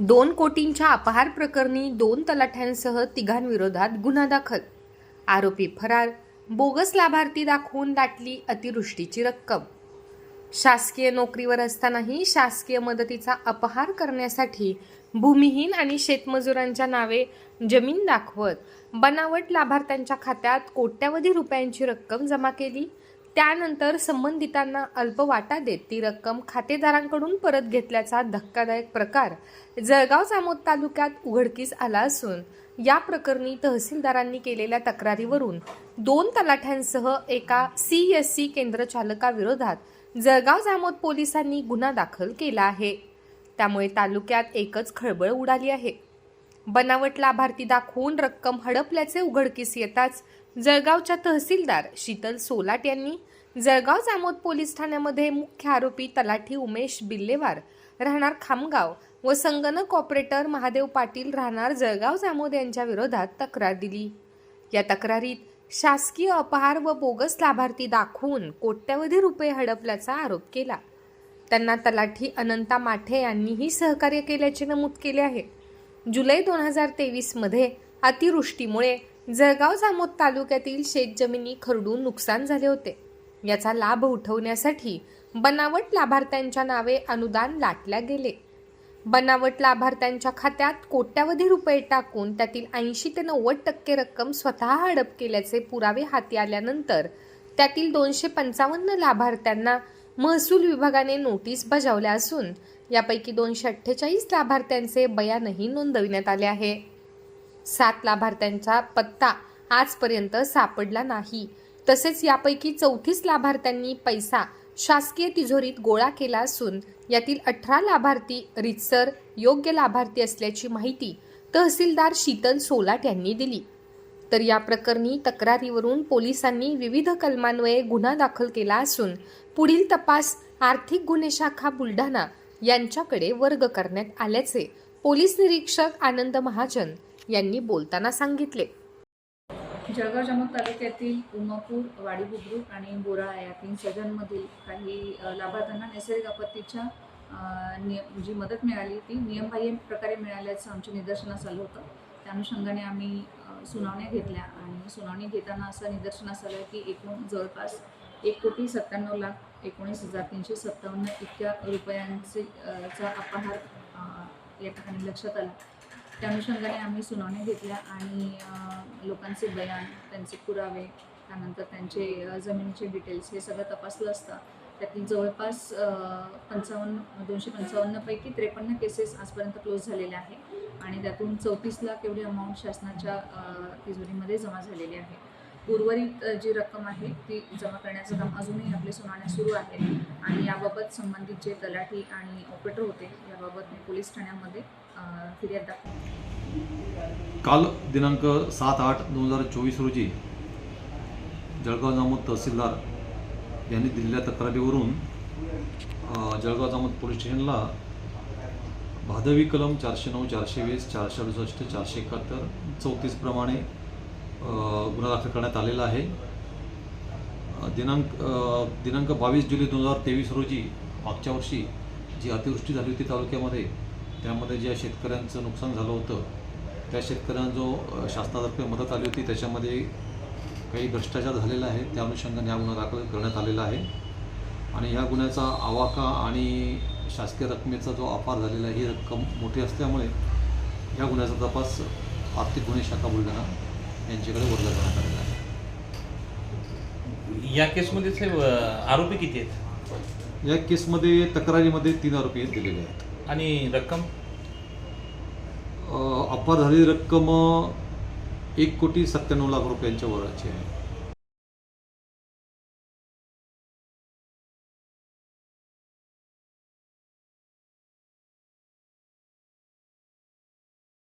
दोन कोटींच्या अपहार प्रकरणी दोन तलाठ्यांसह तिघांविरोधात गुन्हा दाखल. आरोपी फरार बोगस लाभार्थी दाखवून दाटली अतिवृष्टीची रक्कम. शासकीय नोकरीवर असतानाही शासकीय मदतीचा अपहार करण्यासाठी भूमिहीन आणि शेतमजुरांच्या नावे जमीन दाखवत बनावट लाभार्थ्यांच्या खात्यात कोट्यावधी रुपयांची रक्कम जमा केली. त्यानंतर संबंधितांना अल्प वाटा देत ती रक्कम खातेदारांकडून परत घेतल्याचा धक्कादायक प्रकार जळगाव जामोद तालुक्यात उघडकीस आला असून या प्रकरणी तहसीलदारांनी केलेल्या तक्रारीवरून दोन तलाठ्यांसह एका सी एस सी केंद्र चालकाविरोधात जळगाव जामोद पोलिसांनी गुन्हा दाखल केला आहे. त्यामुळे तालुक्यात एकच खळबळ उडाली आहे. बनावट लाभार्थी दाखवून रक्कम हडपल्याचे उघडकीस येताच जळगावच्या तहसीलदार शीतल सोलाट यांनी जळगाव जामोद पोलीस ठाण्यामध्ये मुख्य आरोपी तलाठी उमेश बिल्लेवार राहणार खामगाव व संगणक ऑपरेटर महादेव पाटील राहणार जळगाव जामोद यांच्या विरोधात तक्रार दिली. या तक्रारीत शासकीय अपहार व बोगस लाभार्थी दाखवून कोट्यवधी रुपये हडपल्याचा आरोप केला. त्यांना तलाठी अनंता माठे यांनीही सहकार्य केल्याचे नमूद केले आहे. जुलै दोन हजार तेवीसमध्ये अतिवृष्टीमुळे जळगाव जामोद तालुक्यातील शेतजमिनी खरडून नुकसान झाले होते. याचा लाभ उठवण्यासाठी बनावट लाभार्थ्यांच्या नावे अनुदान लाटल्या गेले. बनावट लाभार्थ्यांच्या खात्यात कोट्यावधी रुपये टाकून त्यातील ऐंशी ते नव्वद टक्के रक्कम स्वतः हडप केल्याचे पुरावे हाती आल्यानंतर त्यातील दोनशे पंचावन्न लाभार्थ्यांना महसूल विभागाने नोटीस बजावल्या असून यापैकी दोनशे अठ्ठेचाळीस लाभार्थ्यांचे बयानही नोंदविण्यात आले आहे. सात लाभार्थ्यांचा पत्ता आजपर्यंत सापडला नाही. तसेच यापैकी चौतीस लाभार्थ्यांनी पैसा शासकीय तिजोरीत गोळा केला असून यातील अठरा लाभार्थी रितसर योग्य लाभार्थी असल्याची माहिती तहसीलदार शीतल सोलाट यांनी दिली. तर या प्रकरणी तक्रारीवरून पोलिसांनी विविध कलमान्वये गुन्हा दाखल केला असून पुढील तपास आर्थिक गुन्हे शाखा बुलढाणा यांच्याकडे वर्ग करण्यात आल्याचे पोलीस निरीक्षक आनंद महाजन यांनी बोलताना सांगितले. जळगाव जामोद तालुक्यातील उमापूर वाडी बुद्रुक आणि बोराळा या तीन सजनमधील काही लाभार्थ्यांना नैसर्गिक आपत्तीच्या नियम निय जी मदत मिळाली ती नियमबाह्य प्रकारे मिळाल्याचं आमच्या निदर्शनास आलं होतं. त्या अनुषंगाने आम्ही सुनावण्या घेतल्या आणि सुनावणी घेताना असं निदर्शनास आलं की एकूण जवळपास एक कोटी सत्त्याण्णव लाख एकोणीस हजार तीनशे सत्तावन्न इतक्या रुपयांचे चा अपहार या ठिकाणी लक्षात आला. त्या अनुषंगाने आम्ही सुनावण्या घेतल्या आणि लोकांचे बयान त्यांचे पुरावे त्यानंतर त्यांचे जमिनीचे डिटेल्स हे सगळं तपासलं असता. त्यातील जवळपास पंचावन्न दोनशे पंचावन्नपैकी त्रेपन्न केसेस आजपर्यंत क्लोज झालेल्या आहे. आणि त्यातून चौतीस लाख एवढी अमाऊंट शासनाच्या तिजोरीमध्ये जमा झालेली आहे. उर्वरित जी रक्कम आहे ती जमा करण्याचं काम अजूनही आपले सुनावण्या सुरू आहे. आणि याबाबत संबंधित जे तलाठी आणि ऑपरेटर होते याबाबत मी पोलीस ठाण्यामध्ये फिर्याद दाखवली. काल दिनांक सात आठ दोन हजार चोवीस रोजी जळगाव जामोद तहसीलदार यांनी दिलेल्या तक्रारीवरून जळगाव जामोद पोलीस स्टेशनला भादवी कलम चारशे नऊ चारशे वीस चारशे अडुसष्ट चारशे एकाहत्तर चौतीसप्रमाणे गुन्हा दाखल करण्यात आलेला आहे. दिनांक दिनांक बावीस जुलै दोन हजार तेवीस रोजी मागच्या वर्षी जी अतिवृष्टी झाली होती तालुक्यामध्ये त्यामध्ये ज्या शेतकऱ्यांचं नुकसान झालं होतं त्या शेतकऱ्यांना जो शासनातर्फे मदत आली होती त्याच्यामध्ये काही भ्रष्टाचार झालेला आहे त्या अनुषंगाने हा गुन्हा दाखल करण्यात आलेला आहे. आणि ह्या गुन्ह्याचा आवाका आणि शासकीय रकमेचा जो अपार झालेला आहे ही रक्कम मोठी असल्यामुळे ह्या गुन्ह्याचा तपास आर्थिक गुन्हे शाखा बुलढाणा यांच्याकडे वर्ग करण्यात आलेला आहे या केसमध्ये साहेब आरोपी किती आहेत? या केसमध्ये तक्रारीमध्ये तीन आरोपी दिलेले आहेत. आणि रक्कम? अपार झालेली रक्कम एक कोटी सत्त्याण्णव लाख रुपयांच्या वराची आहे.